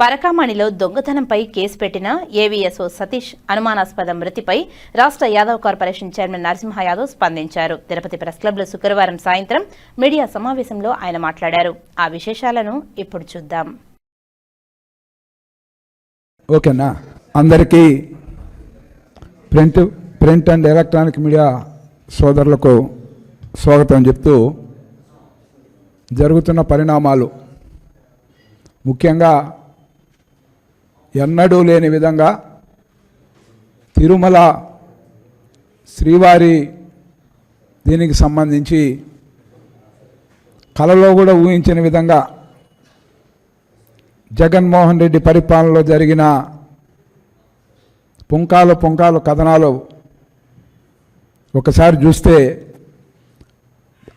పరకామణిలో దొంగతనంపై కేసు పెట్టిన ఏవీఎస్ఓ సతీష్ అనుమానాస్పద మృతిపై రాష్ట్ర యాదవ్ కార్పొరేషన్ చైర్మన్ నరసింహ యాదవ్ స్పందించారు. తిరుపతి ప్రెస్ క్లబ్లో శుక్రవారం సాయంత్రం మీడియా సమావేశంలో ఆయన మాట్లాడారు. ఆ విశేషాలను ఇప్పుడు చూద్దాం. ఓకేనా? అందరికీ print print and electronic media సోదరులకు స్వాగతం చెప్తూ జరుగుతున్న పరిణామాలు. ముఖ్యంగా ఎన్నడూ లేని విధంగా తిరుమల శ్రీవారి దీనికి సంబంధించి కలలో కూడా ఊహించిన విధంగా జగన్మోహన్ రెడ్డి పరిపాలనలో జరిగిన పుంకాలు పుంకాలు కథనాలు ఒకసారి చూస్తే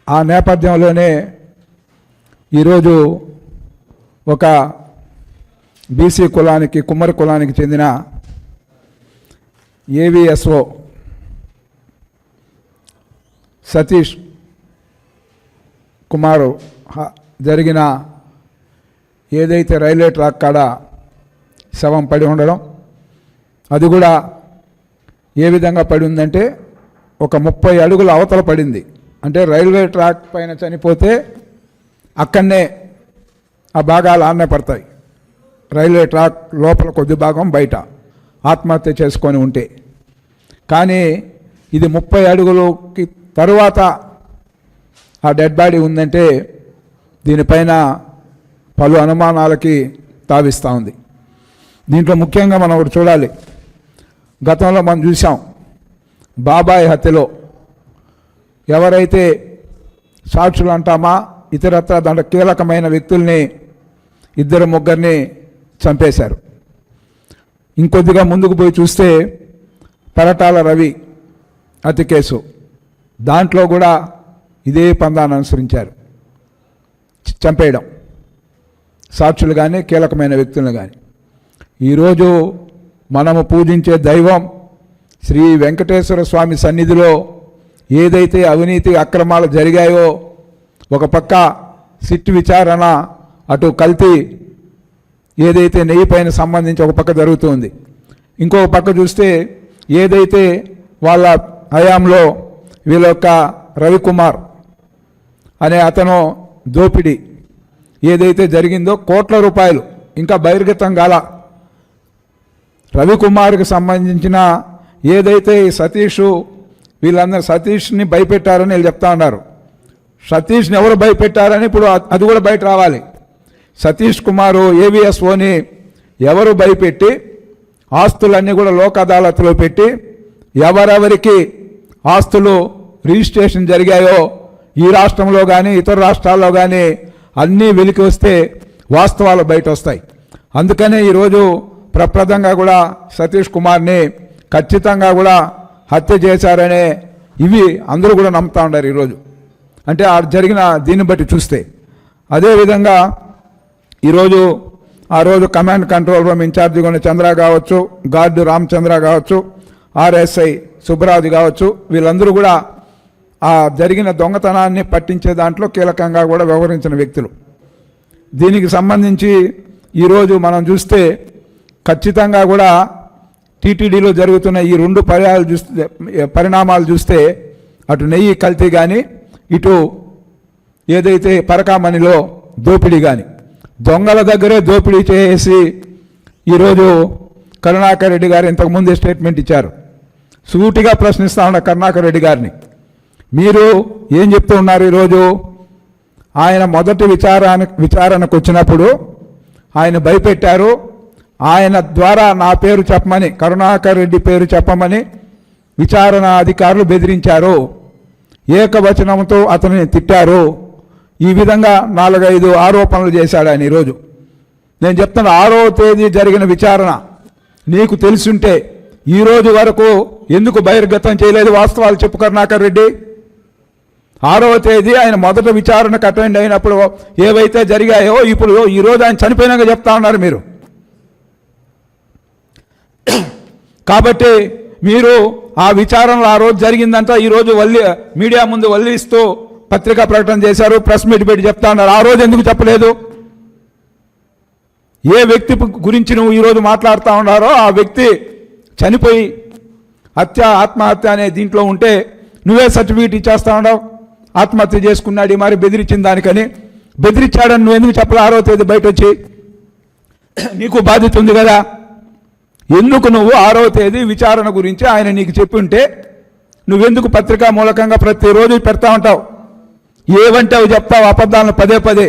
ఆ నేపథ్యంలోనే ఈరోజు ఒక బీసీ కులానికి కుమ్మరి కులానికి చెందిన ఏవిఎస్ఓ సతీష్ కుమారు హ- జరిగిన ఏదైతే రైల్వే ట్రాక్ కాడ శవం పడి ఉండడం అది కూడా ఏ విధంగా పడి ఉందంటే ఒక ముప్పై అడుగుల అవతల పడింది. అంటే రైల్వే ట్రాక్ పైన చనిపోతే అక్కడనే ఆ భాగాలు ఆన్నే పడతాయి. రైల్వే ట్రాక్ లోపల కొద్ది భాగం బయట. ఆత్మహత్య చేసుకొని ఉంటే. కానీ ఇది ముప్పై అడుగులకి తరువాత ఆ డెడ్ బాడీ ఉందంటే దీనిపైన పలు అనుమానాలకి తావిస్తూ ఉంది. దీంట్లో ముఖ్యంగా మనం ఒకటి చూడాలి. గతంలో మనం చూసాం బాబాయ్ హత్యలో ఎవరైతే సాక్షులు అంటామా ఇతరత్ర దాంట్లో కీలకమైన వ్యక్తుల్ని ఇద్దరు ముగ్గురిని చంపేశారు. ఇంకొద్దిగా ముందుకు పోయి చూస్తే పరటాల రవి అతి కేసు. దాంట్లో కూడా ఇదే పందాన్ని అనుసరించారు. చంపేయడం. సాక్షులు కానీ కీలకమైన వ్యక్తులను కానీ ఈరోజు మనము పూజించే దైవం శ్రీ వెంకటేశ్వర స్వామి సన్నిధిలో ఏదైతే అవినీతి అక్రమాలు జరిగాయో ఒక పక్క సిట్ విచారణ అటు కల్తీ ఏదైతే నెయ్యి పైన సంబంధించి ఒక పక్క జరుగుతుంది ఇంకొక పక్క చూస్తే ఏదైతే వాళ్ళ హయాంలో వీళ్ళ యొక్క రవికుమార్ అనే అతను దోపిడీ ఏదైతే జరిగిందో కోట్ల రూపాయలు ఇంకా బహిర్గతం కాల రవికుమార్కి సంబంధించిన ఏదైతే ఈ సతీష్ వీళ్ళందరూ సతీష్ని భయపెట్టారని వీళ్ళు చెప్తా ఉన్నారు. సతీష్ని ఎవరు భయపెట్టారని ఇప్పుడు అది కూడా బయట రావాలి. సతీష్ కుమారు ఏవిఎస్ఓని ఎవరు భయపెట్టి ఆస్తులన్నీ కూడా లోక్ అదాలత్లో పెట్టి ఎవరెవరికి ఆస్తులు రిజిస్ట్రేషన్ జరిగాయో ఈ రాష్ట్రంలో కానీ ఇతర రాష్ట్రాల్లో కానీ అన్నీ వెలికి వస్తే వాస్తవాలు బయట వస్తాయి అందుకనే ఈరోజు ప్రప్రదంగా కూడా సతీష్ కుమార్ని ఖచ్చితంగా కూడా హత్య చేశారనే ఇవి అందరూ కూడా నమ్ముతా ఉన్నారు ఈరోజు. అంటే ఆ జరిగిన దీన్ని బట్టి చూస్తే. అదేవిధంగా ఈరోజు ఆ రోజు కమాండ్ కంట్రోల్ రూమ్ ఇన్ఛార్జిగా ఉన్న చంద్ర కావచ్చు గార్డు రామచంద్ర కావచ్చు ఆర్ఎస్ఐ సుబ్బరాజు కావచ్చు వీళ్ళందరూ కూడా ఆ జరిగిన దొంగతనాన్ని పట్టించే దాంట్లో కీలకంగా కూడా వ్యవహరించిన వ్యక్తులు. దీనికి సంబంధించి ఈరోజు మనం చూస్తే ఖచ్చితంగా కూడా టీటీడీలో జరుగుతున్న ఈ రెండు పర్యాలు చూస్తే పరిణామాలు చూస్తే అటు నెయ్యి కల్తీ కానీ ఇటు ఏదైతే పరకామణిలో దోపిడీ కానీ దొంగల దగ్గరే దోపిడీ చేసి ఈరోజు కరుణాకర్ రెడ్డి గారు ఇంతకుముందే స్టేట్మెంట్ ఇచ్చారు. సూటిగా ప్రశ్నిస్తా ఉన్న కరుణాకర్ రెడ్డి గారిని. మీరు ఏం చెప్తూ ఉన్నారు ఈరోజు? ఆయన మొదటి విచారాని విచారణకు వచ్చినప్పుడు ఆయన భయపెట్టారు. ఆయన ద్వారా నా పేరు చెప్పమని కరుణాకర్ రెడ్డి పేరు చెప్పమని విచారణ అధికారులు బెదిరించారు. ఏకవచనంతో అతనిని తిట్టారు. ఈ విధంగా నాలుగైదు ఆరోపణలు చేశాడు ఆయన ఈరోజు. నేను చెప్తున్న ఆరో తేదీ జరిగిన విచారణ నీకు తెలుసుంటే ఈ రోజు వరకు ఎందుకు బహిర్గతం చేయలేదు వాస్తవాలు చెప్పు కరుణాకర్ రెడ్డి. ఆరవ తేదీ ఆయన మొదట విచారణకు అటెండ్ అయినప్పుడు ఏవైతే జరిగాయో ఇప్పుడు ఈ రోజు ఆయన చనిపోయినాక చెప్తా ఉన్నారు మీరు. కాబట్టి మీరు ఆ విచారణలో ఆ రోజు జరిగిందంతా ఈ రోజు వల్లి మీడియా ముందు వల్లిస్తూ పత్రికా ప్రకటన చేశారు ప్రెస్ మీట్ పెట్టి చెప్తా ఉన్నారు ఆ రోజు ఎందుకు చెప్పలేదు? ఏ వ్యక్తి గురించి నువ్వు ఈరోజు మాట్లాడుతూ ఉన్నారో ఆ వ్యక్తి చనిపోయి హత్య ఆత్మహత్య అనే దీంట్లో ఉంటే నువ్వే సర్టిఫికేట్ ఇచ్చేస్తా ఉన్నావు. ఆత్మహత్య చేసుకున్నాడు ఈ మరి బెదిరించిన దానికని. బెదిరించాడని నువ్వు ఎందుకు చెప్పలే? ఆరో తేదీ బయట వచ్చి నీకు బాధ్యత ఉంది కదా. ఎందుకు నువ్వు ఆరో తేదీ విచారణ గురించి ఆయన నీకు చెప్పి ఉంటే నువ్వెందుకు పత్రికా మూలకంగా ప్రతిరోజు పెడతా ఉంటావు? ఏవంటే అవి చెప్తావు అబద్ధాలను పదే పదే.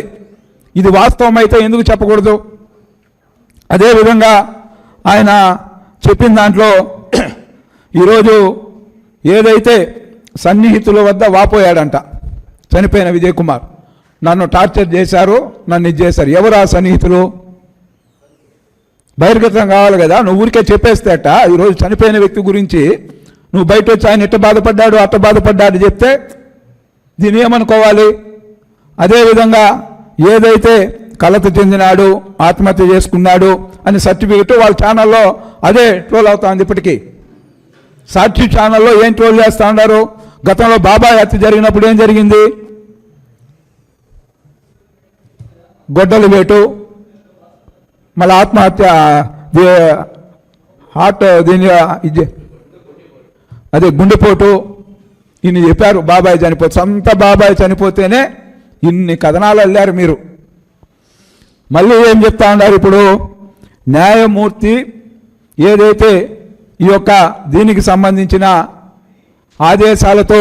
ఇది వాస్తవం అయితే ఎందుకు చెప్పకూడదు? అదేవిధంగా ఆయన చెప్పిన దాంట్లో ఈరోజు ఏదైతే సన్నిహితుల వద్ద వాపోయాడంట చనిపోయిన విజయ్ కుమార్ నన్ను టార్చర్ చేశారు నన్ను ఇది చేశారు. ఎవరు ఆ సన్నిహితులు? బహిర్గతం కావాలి కదా నువ్వు ఊరికే చెప్పేస్తేట ఈరోజు చనిపోయిన వ్యక్తి గురించి నువ్వు బయట వచ్చి ఆయన ఎట్ట బాధపడ్డాడు అట్ట బాధపడ్డాడు చెప్తే దీన్ని ఏమనుకోవాలి అదేవిధంగా ఏదైతే కలత చెందినాడు ఆత్మహత్య చేసుకున్నాడు అని సర్టిఫికెట్ వాళ్ళ ఛానల్లో అదే ట్రోల్ అవుతుంది ఇప్పటికీ. సాక్షి ఛానల్లో ఏం ట్రోల్ చేస్తూ ఉన్నారు గతంలో బాబాయ్ హత్య జరిగినప్పుడు ఏం జరిగింది? గొడ్డలు వేటు మళ్ళీ ఆత్మహత్య హార్ట్ దీని ఇది అదే గుండెపోటు ఇన్ని చెప్పారు బాబాయ్ చనిపోతే సొంత బాబాయ్ చనిపోతేనే ఇన్ని కథనాలు వెళ్ళారు మీరు. మళ్ళీ ఏం చెప్తా ఉన్నారు ఇప్పుడు? న్యాయమూర్తి ఏదైతే ఈ యొక్క దీనికి సంబంధించిన ఆదేశాలతో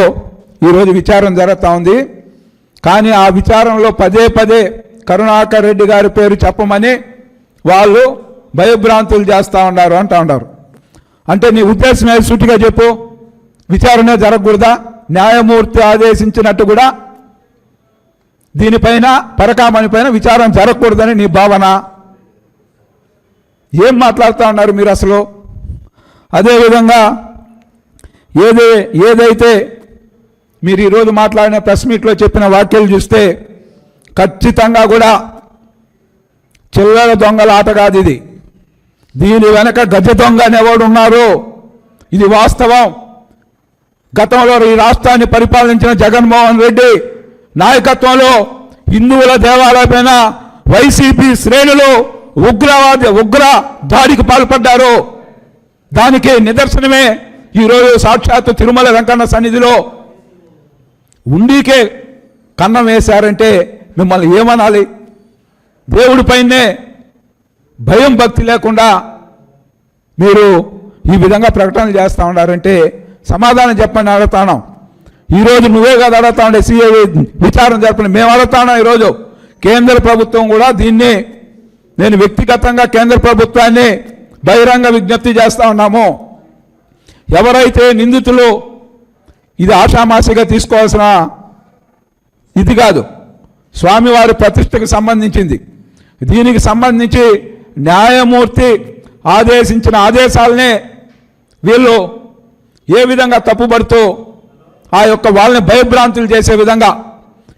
ఈరోజు విచారం జరుగుతూ ఉంది కానీ ఆ విచారంలో పదే పదే కరుణాకర్ రెడ్డి గారి పేరు చెప్పమని వాళ్ళు భయభ్రాంతులు చేస్తూ ఉన్నారు అంటూ ఉన్నారు. అంటే నీ ఉద్దేశం ఏది సూటిగా చెప్పు? విచారణ జరగకూడదా? న్యాయమూర్తి ఆదేశించినట్టు కూడా దీనిపైన పరకామణి పైన విచారణ జరగకూడదని నీ భావన. ఏం మాట్లాడుతూ ఉన్నారు మీరు అసలు? అదేవిధంగా ఏదే ఏదైతే మీరు ఈరోజు మాట్లాడిన ప్రెస్ మీట్లో చెప్పిన వ్యాఖ్యలు చూస్తే ఖచ్చితంగా కూడా చిల్లర దొంగల ఆట కాదు ఇది. దీని వెనక గజ దొంగ అనేవాడు ఉన్నారు? ఇది వాస్తవం. గతంలో ఈ రాష్ట్రాన్ని పరిపాలించిన జగన్మోహన్ రెడ్డి నాయకత్వంలో హిందువుల దేవాలయపైన వైసీపీ శ్రేణులు ఉగ్రవాద ఉగ్ర దాడికి పాల్పడ్డారు. దానికి నిదర్శనమే ఈరోజు సాక్షాత్తు తిరుమల వెంకన్న సన్నిధిలో. ఉండికే కన్నం వేశారంటే మిమ్మల్ని ఏమనాలి? దేవుడిపైనే భయం భక్తి లేకుండా మీరు ఈ విధంగా ప్రకటనలు చేస్తూ ఉన్నారంటే సమాధానం చెప్పండి అడుగుతాను. ఈరోజు నువ్వే కదా అడుగుతా ఉండే సీఏ విచారణ జరపని మేము అడుగుతాను ఈరోజు కేంద్ర ప్రభుత్వం కూడా దీన్ని నేను వ్యక్తిగతంగా కేంద్ర ప్రభుత్వాన్ని బహిరంగ విజ్ఞప్తి చేస్తా ఉన్నాము. ఎవరైతే నిందితులు ఇది ఆషామాషిగా తీసుకోవాల్సిన ఇది కాదు స్వామివారి ప్రతిష్టకు సంబంధించింది. దీనికి సంబంధించి న్యాయమూర్తి ఆదేశించిన ఆదేశాలనే వీళ్ళు ఏ విధంగా తప్పుపడుతూ ఆ యొక్క వాళ్ళని భయభ్రాంతులు చేసే విధంగా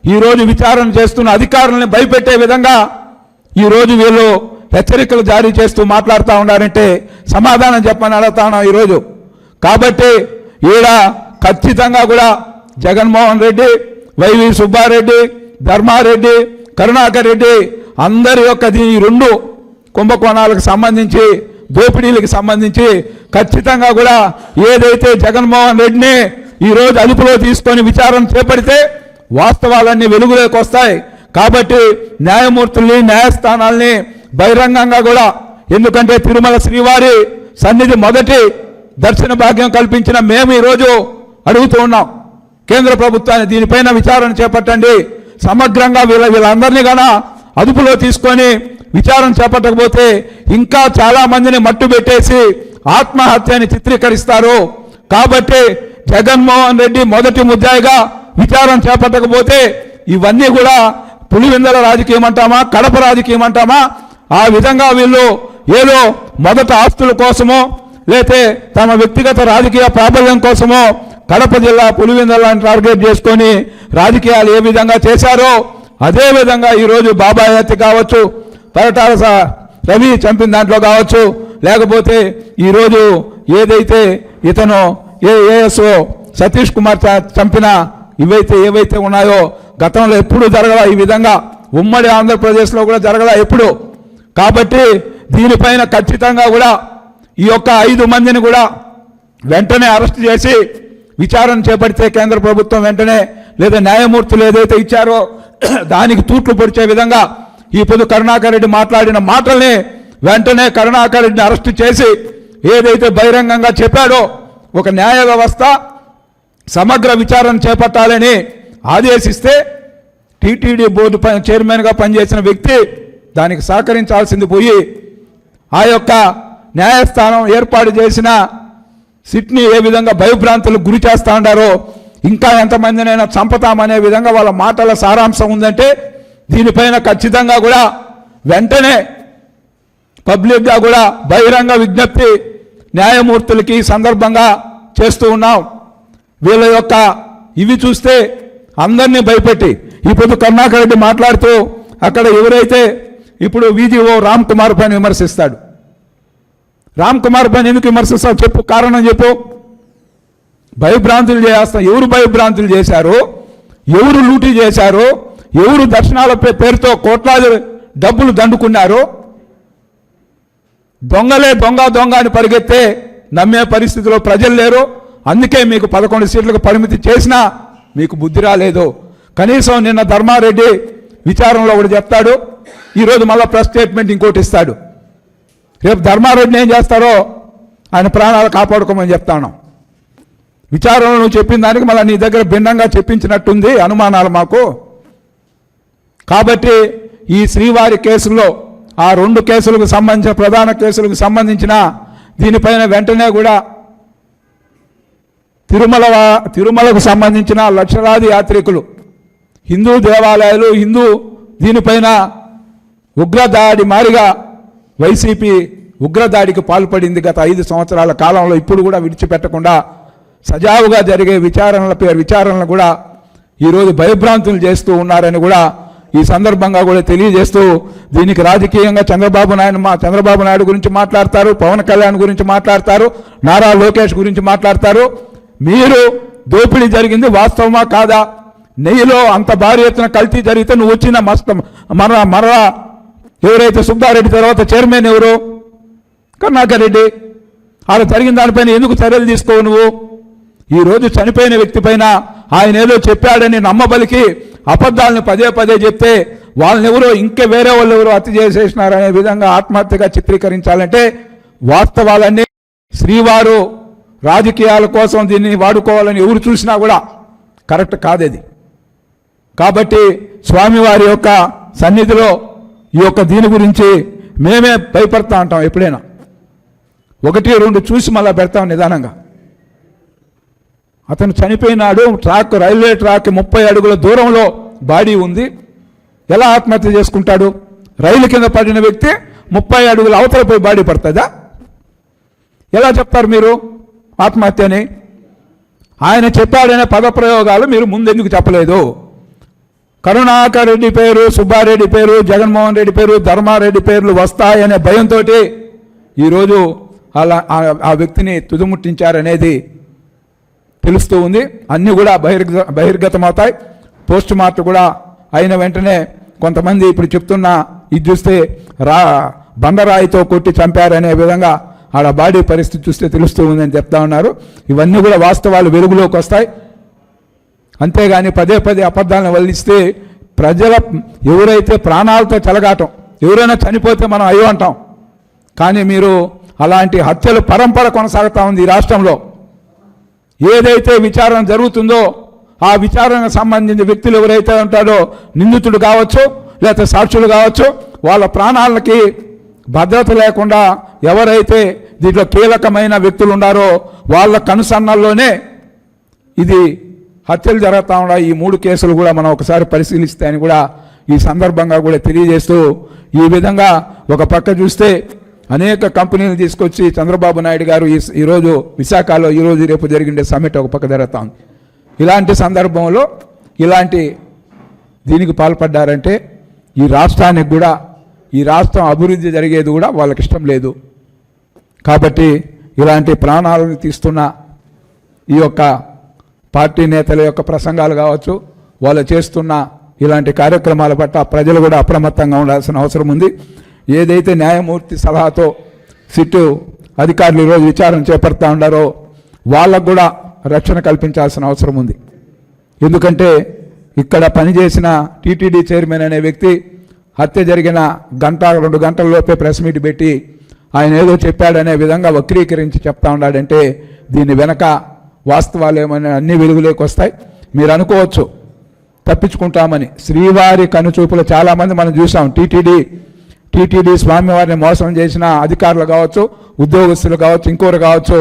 ఈరోజు విచారణ చేస్తున్న అధికారులను భయపెట్టే విధంగా ఈరోజు వీళ్ళు హెచ్చరికలు జారీ చేస్తూ మాట్లాడుతూ ఉన్నారంటే సమాధానం చెప్పని అడుగుతా ఉన్నాం ఈరోజు. కాబట్టి ఈడ ఖచ్చితంగా కూడా జగన్మోహన్ రెడ్డి వైవి సుబ్బారెడ్డి ధర్మారెడ్డి కరుణాకర్ రెడ్డి అందరి యొక్క ఈ రెండు కుంభకోణాలకు సంబంధించి దోపిడీలకు సంబంధించి ఖచ్చితంగా కూడా ఏదైతే జగన్మోహన్ రెడ్డిని ఈరోజు అదుపులో తీసుకొని విచారణ చేపడితే వాస్తవాలన్నీ వెలుగులోకి వస్తాయి. కాబట్టి న్యాయమూర్తుల్ని న్యాయస్థానాల్ని బహిరంగంగా కూడా ఎందుకంటే తిరుమల శ్రీవారి సన్నిధి మొదటి దర్శన భాగ్యం కల్పించిన మేము ఈరోజు అడుగుతూ ఉన్నాం. కేంద్ర ప్రభుత్వాన్ని దీనిపైన విచారణ చేపట్టండి. సమగ్రంగా వీళ్ళ వీళ్ళందరినీ గన అదుపులో తీసుకొని విచారణ చేపట్టకపోతే ఇంకా చాలా మందిని మట్టు పెట్టేసి ఆత్మహత్యని చిత్రీకరిస్తారు. కాబట్టి జగన్మోహన్ రెడ్డి మొదటి ముద్దాయిగా విచారణ చేపట్టకపోతే ఇవన్నీ కూడా పులివెందల రాజకీయం అంటామా కడప రాజకీయం అంటామా? ఆ విధంగా వీళ్ళు ఏదో మొదట ఆస్తుల కోసమో లేతే తమ వ్యక్తిగత రాజకీయ ప్రాబల్యం కోసమో కడప జిల్లా పులివెందలను టార్గెట్ చేసుకొని రాజకీయాలు ఏ విధంగా చేశారో అదేవిధంగా ఈరోజు బాబాయ్ హత్య కావచ్చు పరటాల రవి చంపిన దాంట్లో కావచ్చు. లేకపోతే ఈరోజు ఏదైతే ఇతను ఏ ఏఎస్ఓ సతీష్ కుమార్ చ- చంపిన ఇవైతే ఏవైతే ఉన్నాయో గతంలో ఎప్పుడు జరగలా ఈ విధంగా. ఉమ్మడి ఆంధ్రప్రదేశ్లో కూడా జరగలా ఎప్పుడు. కాబట్టి దీనిపైన ఖచ్చితంగా కూడా ఈ యొక్క ఐదు మందిని కూడా వెంటనే అరెస్ట్ చేసి విచారణ చేపడితే కేంద్ర ప్రభుత్వం వెంటనే లేదా న్యాయమూర్తులు ఏదైతే ఇచ్చారో దానికి తూట్లు పొడిచే విధంగా ఈ పొద్దు కరుణాకర్ రెడ్డి మాట్లాడిన మాటల్ని వెంటనే కరుణాకర్ రెడ్డిని అరెస్ట్ చేసి ఏదైతే బహిరంగంగా చెప్పాడో ఒక న్యాయ వ్యవస్థ సమగ్ర విచారణ చేపట్టాలని ఆదేశిస్తే టీటీడీ బోర్డు ప- చైర్మన్గా పనిచేసిన వ్యక్తి దానికి సహకరించాల్సింది పోయి ఆ యొక్క న్యాయస్థానం ఏర్పాటు చేసిన సిట్ని ఏ విధంగా భయభ్రాంతులకు గురి చేస్తా ఉండారో ఇంకా ఎంతమందినైనా చంపుతామనే విధంగా వాళ్ళ మాటల సారాంశం ఉందంటే దీనిపైన ఖచ్చితంగా కూడా వెంటనే పబ్లిక్గా కూడా బహిరంగ విజ్ఞప్తి న్యాయమూర్తులకి సందర్భంగా చేస్తూ ఉన్నాం. వీళ్ళ యొక్క ఇవి చూస్తే అందరినీ భయపెట్టి ఇప్పుడు కర్ణాకర్ రెడ్డి మాట్లాడుతూ అక్కడ ఎవరైతే ఇప్పుడు వీజీఓ రామ్ కుమార్ పైన విమర్శిస్తాడు. రామ్ కుమార్ పైన ఎందుకు విమర్శిస్తావు చెప్పు కారణం చెప్పు. భయభ్రాంతులు చేస్తాం. ఎవరు భయభ్రాంతులు చేశారు? ఎవరు లూటీ చేశారు? ఎవరు దర్శనాల పేరుతో కోట్లాది డబ్బులు దండుకున్నారు దొంగలే దొంగ దొంగ అని పరిగెత్తే నమ్మే పరిస్థితిలో ప్రజలు లేరు. అందుకే మీకు పదకొండు సీట్లకు పరిమితి చేసినా మీకు బుద్ధి రాలేదు. కనీసం నిన్న ధర్మారెడ్డి విచారంలో ఒకటి చెప్తాడు ఈరోజు మళ్ళీ ప్రెస్ స్టేట్మెంట్ ఇంకోటి ఇస్తాడు. రేపు ధర్మారెడ్డిని ఏం చేస్తారో ఆయన ప్రాణాలు కాపాడుకోమని చెప్తాను. విచారంలో నువ్వు చెప్పిన దానికి మళ్ళీ నీ దగ్గర భిన్నంగా చెప్పించినట్టుంది అనుమానాలు మాకు. కాబట్టి ఈ శ్రీవారి కేసుల్లో ఆ రెండు కేసులకు సంబంధించిన ప్రధాన కేసులకు సంబంధించిన దీనిపైన వెంటనే కూడా తిరుమల తిరుమలకు సంబంధించిన లక్షలాది యాత్రికులు హిందూ దేవాలయాలు హిందూ దీనిపైన ఉగ్రదాడి మారిగా వైసీపీ ఉగ్రదాడికి పాల్పడింది గత ఐదు సంవత్సరాల కాలంలో. ఇప్పుడు కూడా విడిచిపెట్టకుండా సజావుగా జరిగే విచారణల పేరు విచారణలు కూడా ఈరోజు భయభ్రాంతులు చేస్తూ ఉన్నారని కూడా ఈ సందర్భంగా కూడా తెలియజేస్తూ దీనికి రాజకీయంగా చంద్రబాబు నాయుడు మా చంద్రబాబు నాయుడు గురించి మాట్లాడతారు పవన్ కళ్యాణ్ గురించి మాట్లాడతారు నారా లోకేష్ గురించి మాట్లాడతారు. మీరు దోపిడీ జరిగింది వాస్తవమా కాదా? నెయ్యిలో అంత భారీ ఎత్తున కల్తీ జరిగితే నువ్వు వచ్చిన మస్త మన మరలా ఎవరైతే సుబ్బారెడ్డి తర్వాత చైర్మన్ ఎవరు? కర్ణాకర్ రెడ్డి. అలా జరిగిన దానిపైన ఎందుకు చర్యలు తీసుకోవు నువ్వు? ఈ రోజు చనిపోయిన వ్యక్తి పైన ఆయన ఏదో చెప్పాడని నమ్మబలికి అబద్ధాలను పదే పదే చెప్తే వాళ్ళని ఎవరో ఇంకా వేరే వాళ్ళు ఎవరో హత్య చేసేసినారనే విధంగా ఆత్మహత్యగా చిత్రీకరించాలంటే వాస్తవాలన్నీ శ్రీవారు రాజకీయాల కోసం దీన్ని వాడుకోవాలని ఎవరు చూసినా కూడా కరెక్ట్ కాదేది. కాబట్టి స్వామివారి యొక్క సన్నిధిలో ఈ యొక్క దీని గురించి మేమే భయపడతా ఉంటాం ఎప్పుడైనా. ఒకటి రెండు చూసి మళ్ళీ పెడతాం నిదానంగా. అతను చనిపోయినాడు ట్రాక్ రైల్వే ట్రాక్ ముప్పై అడుగుల దూరంలో బాడీ ఉంది. ఎలా ఆత్మహత్య చేసుకుంటాడు? రైలు కింద పడిన వ్యక్తి ముప్పై అడుగుల అవతల పోయి బాడీ పడుతుందా? ఎలా చెప్తారు మీరు ఆత్మహత్యని? ఆయన చెప్పాడనే పదప్రయోగాలు మీరు ముందెందుకు చెప్పలేదు. కరుణాకర్ రెడ్డి పేరు సుబ్బారెడ్డి పేరు జగన్మోహన్ రెడ్డి పేరు ధర్మారెడ్డి పేర్లు వస్తాయనే భయంతో ఈరోజు అలా ఆ- ఆ వ్యక్తిని తుదిముట్టించారనేది తెలుస్తూ ఉంది. అన్నీ కూడా బహిర్గ బహిర్గతమవుతాయి. పోస్ట్ మార్టం కూడా అయిన వెంటనే కొంతమంది ఇప్పుడు చెప్తున్న ఇది చూస్తే రా బండరాయితో కొట్టి చంపారనే విధంగా ఆడ బాడీ పరిస్థితి చూస్తే తెలుస్తూ ఉందని చెప్తా ఉన్నారు. ఇవన్నీ కూడా వాస్తవాలు వెలుగులోకి వస్తాయి. అంతేగాని పదే పదే అబద్ధాలను వల్లిస్తే ప్రజల ఎవరైతే ప్రాణాలతో చెలగాటం ఎవరైనా చనిపోతే మనం అయ్యో అంటాం. కానీ మీరు అలాంటి హత్యలు పరంపర కొనసాగుతూ ఉంది ఈ రాష్ట్రంలో. ఏదైతే విచారణ జరుగుతుందో ఆ విచారణకు సంబంధించిన వ్యక్తులు ఎవరైతే ఉంటారో నిందితుడు కావచ్చు లేకపోతే సాక్షులు కావచ్చు వాళ్ళ ప్రాణాలకి భద్రత లేకుండా ఎవరైతే దీంట్లో కీలకమైన వ్యక్తులు ఉన్నారో వాళ్ళ కనుసన్నల్లోనే ఇది హత్యలు జరుగుతూ ఉన్నాయి. ఈ మూడు కేసులు కూడా మనం ఒకసారి పరిశీలిస్తే అని కూడా ఈ సందర్భంగా కూడా తెలియజేస్తూ ఈ విధంగా ఒక పక్క చూస్తే అనేక కంపెనీలు తీసుకొచ్చి చంద్రబాబు నాయుడు గారు ఈ ఈరోజు విశాఖలో ఈరోజు రేపు జరిగిండే సమ్మిట్ ఒక పక్క జరుగుతా ఉంది. ఇలాంటి సందర్భంలో ఇలాంటి దీనికి పాల్పడ్డారంటే ఈ రాష్ట్రానికి కూడా ఈ రాష్ట్రం అభివృద్ధి జరిగేది కూడా వాళ్ళకి ఇష్టం లేదు. కాబట్టి ఇలాంటి ప్రాణాలను తీస్తున్న ఈ యొక్క పార్టీ నేతల యొక్క ప్రసంగాలు కావచ్చు వాళ్ళు చేస్తున్న ఇలాంటి కార్యక్రమాల పట్ల ప్రజలు కూడా అప్రమత్తంగా ఉండాల్సిన అవసరం ఉంది. ఏదైతే న్యాయమూర్తి సలహాతో సిట్టు అధికారులు ఈరోజు విచారణ చేపడతా ఉన్నారో వాళ్ళకు కూడా రక్షణ కల్పించాల్సిన అవసరం ఉంది. ఎందుకంటే ఇక్కడ పనిచేసిన టీటీడీ చైర్మన్ అనే వ్యక్తి హత్య జరిగిన గంట రెండు గంటల్లోపే ప్రెస్ మీట్ పెట్టి ఆయన ఏదో చెప్పాడనే విధంగా వక్రీకరించి చెప్తా ఉన్నాడంటే దీని వెనక వాస్తవాలు ఏమైనా అన్ని వెలుగులోకి వస్తాయి. మీరు అనుకోవచ్చు తప్పించుకుంటామని. శ్రీవారి కనుచూపులు చాలామంది మనం చూసాం. టీటీడీ టీటీడీ స్వామివారిని మోసం చేసిన అధికారులు కావచ్చు ఉద్యోగస్తులు కావచ్చు ఇంకోరు కావచ్చు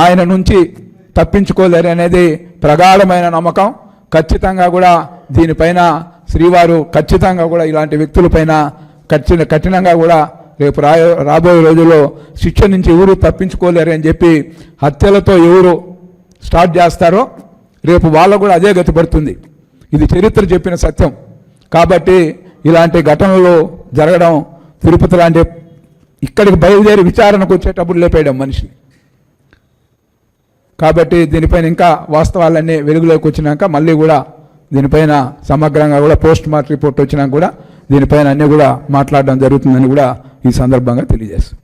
ఆయన నుంచి తప్పించుకోలేరు అనేది ప్రగాఢమైన నమ్మకం. ఖచ్చితంగా కూడా దీనిపైన శ్రీవారు ఖచ్చితంగా కూడా ఇలాంటి వ్యక్తులపైన కఠిన కఠినంగా కూడా రేపు రాయో రాబోయే రోజుల్లో శిక్ష నుంచి ఎవరు తప్పించుకోలేరు అని చెప్పి హత్యలతో ఎవరు స్టార్ట్ చేస్తారో రేపు వాళ్ళకు కూడా అదే గతిపడుతుంది ఇది చరిత్ర చెప్పిన సత్యం. కాబట్టి ఇలాంటి ఘటనలు జరగడం తిరుపతి లాంటి ఇక్కడికి బయలుదేరి విచారణకు వచ్చేటప్పుడు లేపేయడం మనిషి కాబట్టి దీనిపైన ఇంకా వాస్తవాలన్నీ వెలుగులోకి వచ్చినాక మళ్ళీ కూడా దీనిపైన సమగ్రంగా కూడా పోస్ట్ మార్టం రిపోర్ట్ వచ్చినాక కూడా దీనిపైన అన్నీ కూడా మాట్లాడడం జరుగుతుందని కూడా ఈ సందర్భంగా తెలియజేస్తాం